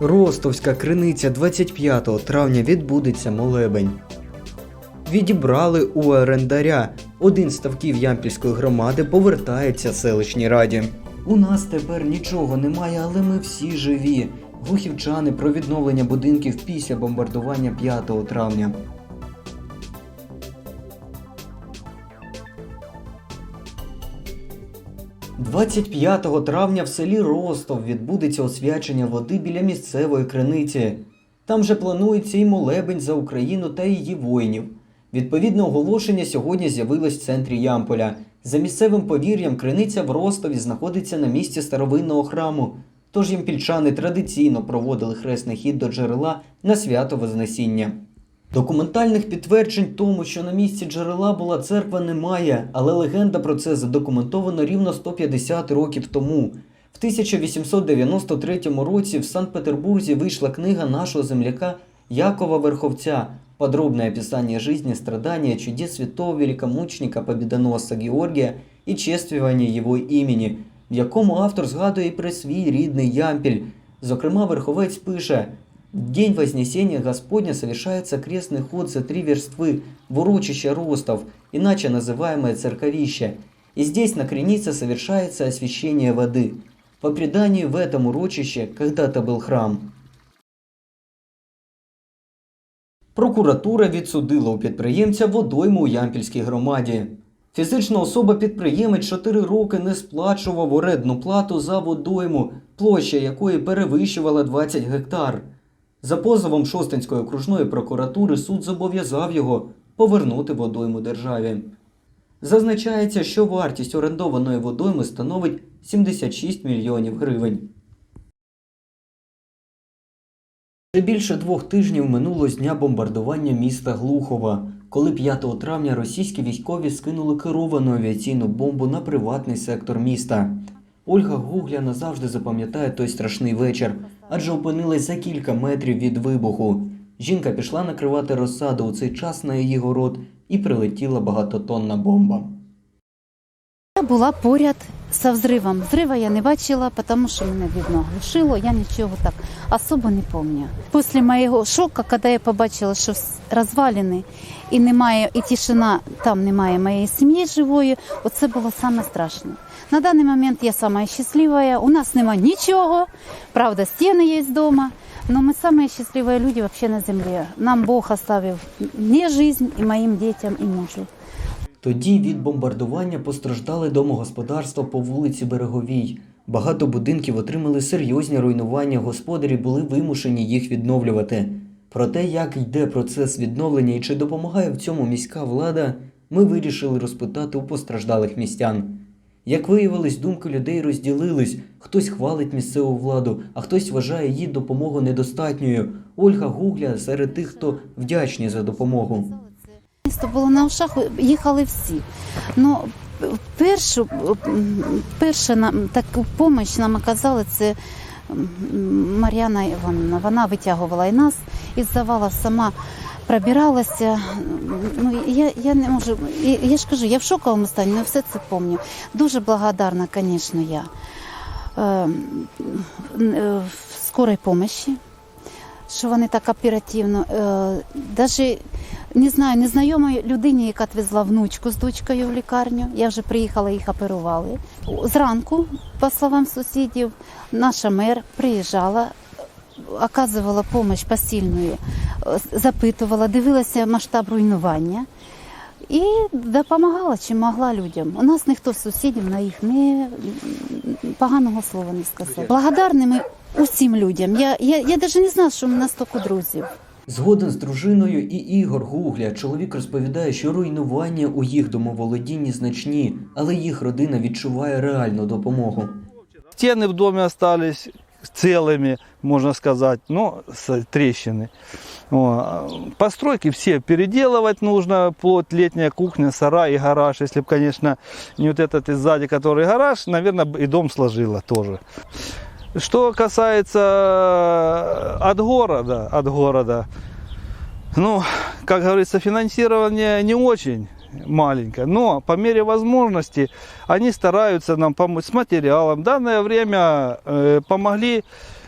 Ростовська криниця 25 травня відбудеться молебень. Відібрали у орендаря. Один з ставків Ямпільської громади повертається селищній раді. У нас тепер нічого немає, але ми всі живі. Глухівчани про відновлення будинків після бомбардування 5 травня. – 25 травня в селі Ростов відбудеться освячення води біля місцевої криниці. Там же планується і молебень за Україну та її воїнів. Відповідне оголошення сьогодні з'явилось в центрі Ямполя. За місцевим повір'ям, криниця в Ростові знаходиться на місці старовинного храму. Тож ямпільчани традиційно проводили хресний хід до джерела на свято Вознесіння. Документальних підтверджень тому, що на місці джерела була церква, немає, але легенда про це задокументовано рівно 150 років тому. В 1893 році в Санкт-Петербурзі вийшла книга нашого земляка Якова Верховця «Подробное описание жизни, страдания, чудес святого великомученика Победоносца Георгія і чествування його імені, в якому автор згадує і про свій рідний Ямпіль. Зокрема, Верховець пише День Вознесения Господня совершается крестный ход за три верствы в урочище Ростов, иначе называемое Церковище. И здесь на Кренице совершается освящение воды. По преданию, в этом урочище когда-то был храм. Прокуратура відсудила у підприємця водойму у Ямпільській громаді. Фізична особа-підприємець 4 роки не сплачував орендну плату за водойму, площа якої перевищувала 20 гектар. За позовом Шостинської окружної прокуратури суд зобов'язав його повернути водойму державі. Зазначається, що вартість орендованої водойми становить 76 мільйонів гривень. Вже більше двох тижнів минуло з дня бомбардування міста Глухова, коли 5 травня російські військові скинули керовану авіаційну бомбу на приватний сектор міста. Ольга Гугля назавжди запам'ятає той страшний вечір, адже опинилась за кілька метрів від вибуху. Жінка пішла накривати розсаду у цей час на її город і прилетіла багатотонна бомба. Я була поряд со взривом. Взрива я не бачила, тому що мене видно глушило. Я нічого так особо не пам'ятаю. Після моєго шоку, коли я побачила, що розвалини і немає, і тишина, там немає моєї сім'ї живої, оце було саме страшне. На даний момент я сама щаслива. У нас немає нічого. Правда, стіни є вдома. Но мы самые счастливые люди вообще на земле. Нам Бог оставив мне жизнь и моим детям и мужу. Тоді від бомбардування постраждали домогосподарства по вулиці Береговій. Багато будинків отримали серйозні руйнування, господарі були вимушені їх відновлювати. Про те, як йде процес відновлення і чи допомагає в цьому міська влада, ми вирішили розпитати у постраждалих містян. Як виявилось, думки людей розділились. Хтось хвалить місцеву владу, а хтось вважає її допомогу недостатньою. Ольга Гугля серед тих, хто вдячні за допомогу. Місто було на ушах, їхали всі. Ну, першу, перша нам таку допомогу нам оказали це Мар'яна Івановна. Вона витягувала і нас із завалів сама. Пробиралася, ну я, я не можу. Я, ж кажу, я в шоковому стані, але все це пам'ятаю. Дуже благодарна, звісно, я е, скорій помощі, що вони так оперативно. Е, даже не знаю, незнайомої людині, яка відвезла внучку з дочкою в лікарню. Я вже приїхала, їх оперували. Зранку, по словам сусідів, наша мер приїжджала, оказувала допомогу посильну, запитувала, дивилася масштаб руйнування. І допомагала, чим могла людям. У нас ніхто з сусідів на їх не поганого слова не сказав. Благодарними усім людям. Я, я, я навіть не знала, що у нас стільки друзів. Згоден з дружиною і Ігор Гугля, чоловік розповідає, що руйнування у їх домоволодінні значні, але їх родина відчуває реальну допомогу. Стены в доме остались целыми, можно сказать, но с трещины. Постройки все переделывать нужно, вплоть летняя кухня, сарай и гараж. Если бы, конечно, не вот этот и сзади, который гараж, наверное, и дом сложило тоже. Что касается от города, от города, ну, как говорится, финансирование не очень маленькое, но по мере возможности они стараются нам помочь с материалом. В данное время э, помогли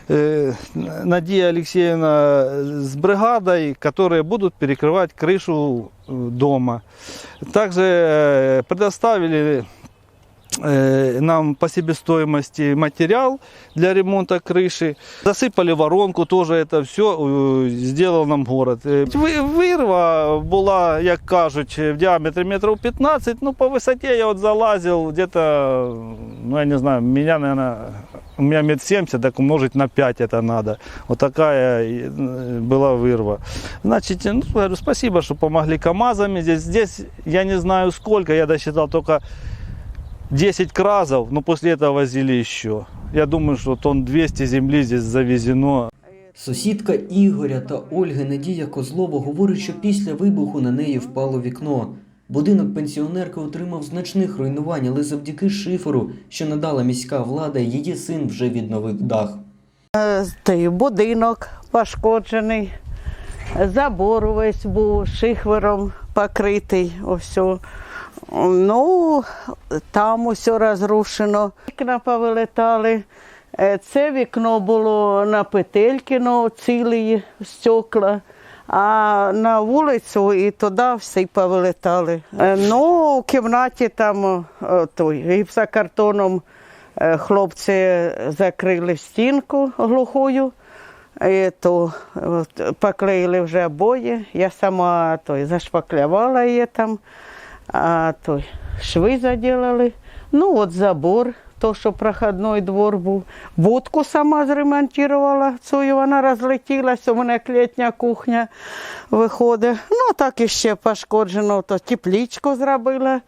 э, Надія Алексеевна с бригадой, которые будут перекрывать крышу э, дома. Также э, предоставили нам по себестоимости материал для ремонта крыши. Засыпали воронку, тоже это все сделал нам город. Е, Ви- Вирва була, як кажуть, в діаметрі метрів 15, ну по висоті я от залазив где-то, ну я не знаю, меня, наверное, у меня метр 70, так умножить на 5 это надо. Вот такая э, была вырва. Значит, ну, говорю, спасибо, что помогли КАМАЗами. Здесь, здесь я не знаю сколько, я досчитал только 10 кразов, но после этого возили еще. Я думаю, что тонн 200 земли здесь завезено. Сусідка Ігоря та Ольги Надія Козлова говорить, що після вибуху на неї впало вікно. Будинок пенсіонерки отримав значних руйнувань, але завдяки шиферу, що надала міська влада, її син вже відновив дах. Той будинок пошкоджений, забор весь був шихвером покритий. Все. Ну, там усе розрушено. Вікна повилетали. Е, Це вікно було на Петелькіно, цілі стекла, а на вулицю і туди всі повилетали. Е, Ну, у кімнаті там е, той, гіпсокартоном Хлопці закрили стінку глухою, і то поклеїли вже обої. Я сама той, зашпаклювала її там, а той, шви заділили. Ну, от забор, то, що проходний двор був. Будку сама зремонтувала, цю вона розлетілася, у мене як літня кухня виходить. Ну, так іще пошкоджено, то теплічку зробила.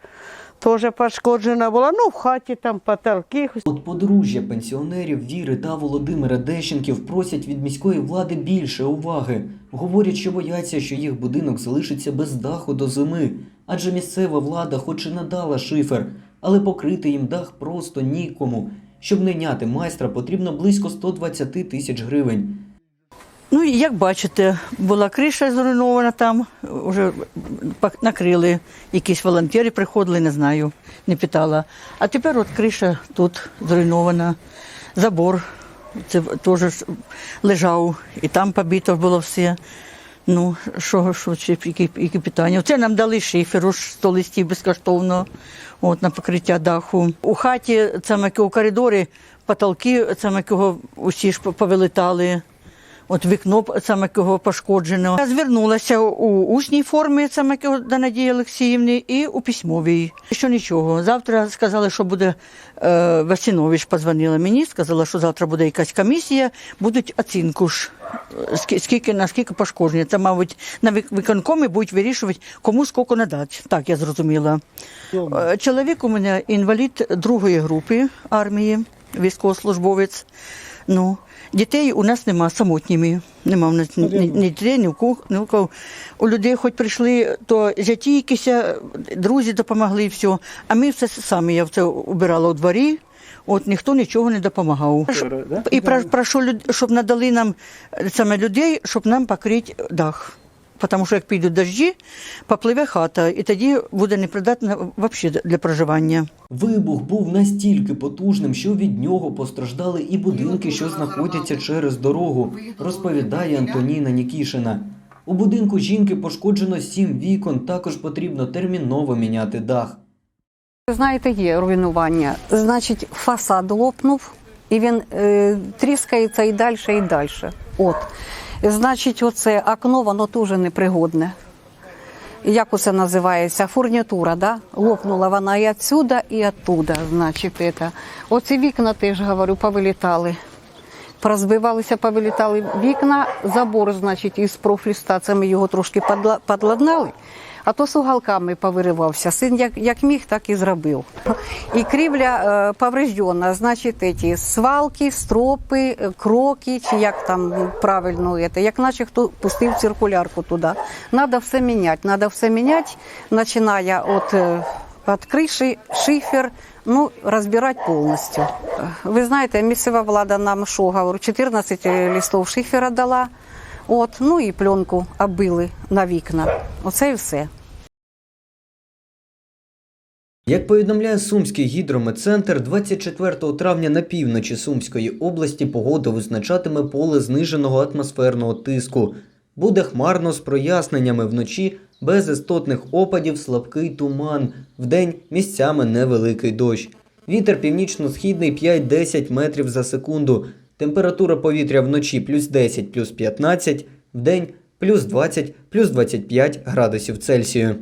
Теж пошкоджена була. Ну, в хаті там потолки, От подружжя пенсіонерів Віри та Володимира Дещенків просять від міської влади більше уваги. Говорять, що бояться, що їх будинок залишиться без даху до зими, адже місцева влада хоч і надала шифер, але покрити їм дах просто нікому. Щоб найняти майстра, потрібно близько 120 тисяч гривень. Ну, як бачите, була криша зруйнована там, вже накрили, якісь волонтери приходили, не знаю, не питала. А тепер от криша тут зруйнована, забор це теж лежав, і там побито було все. Ну, що, що чи які, які питання? Це нам дали шиферу ж 100 листів безкоштовно от, на покриття даху. У хаті, саме у коридорі, потолки, кого усі ж повилетали. От вікно саме кого пошкоджено. Я звернулася у усній формі саме кого до Надії Олексіївни і у письмовій. Що нічого. Завтра сказали, що буде е, Васинович позвонила мені, сказала, що завтра буде якась комісія, будуть оцінку ж. е, Скільки наскільки пошкодження. Це, мабуть, на вик- виконкомі будуть вирішувати, кому скільки надати. Так я зрозуміла. Е, Чоловік у мене інвалід другої групи армії, військовослужбовець. Ну, дітей у нас нема самотніми. Нема в нас ні, дітей, ні у кого. Ні у кого. У людей хоч прийшли, то зяті якісь, друзі допомогли все. А ми все самі, я це убирала у дворі. От ніхто нічого не допомагав. І про- прошу, щоб надали нам саме людей, щоб нам покрити дах. Тому що як підуть дощі, попливе хата, і тоді буде непридатна взагалі для проживання. Вибух був настільки потужним, що від нього постраждали і будинки, що знаходяться через дорогу, розповідає Антоніна Нікішина. У будинку жінки пошкоджено сім вікон, також потрібно терміново міняти дах. Знаєте, є руйнування. Значить, фасад лопнув, і він е, тріскається і далі, і далі. От. Значить, оце окно, воно теж непригодне. Як оце називається? Фурнітура, да? лопнула вона і отсюда, і оттуда. Значить, это. Оці вікна теж, говорю, повилітали. Прозбивалися, повилітали вікна, забор, значить, із профліста, це ми його трошки подладнали, а то з уголками повиривався. Син як, як міг, так і зробив. І крівля е, повреждена, значить, эти свалки, стропи, е, кроки, чи як там правильно, як наче хто пустив циркулярку туди. Надо все міняти, надо все міняти, починає от... е, От криші, шифер, ну, розбирати повністю. Ви знаєте, місцева влада нам що, говорю, 14 листів шифера дала, от, ну і пленку оббили на вікна. Оце і все. Як повідомляє Сумський гідрометцентр, 24 травня на півночі Сумської області погода визначатиме поле зниженого атмосферного тиску. Буде хмарно з проясненнями вночі, без істотних опадів, слабкий туман, вдень місцями невеликий дощ. Вітер північно-східний 5-10 метрів за секунду. Температура повітря вночі плюс 10, плюс 15, вдень плюс 20, плюс 25 градусів Цельсію.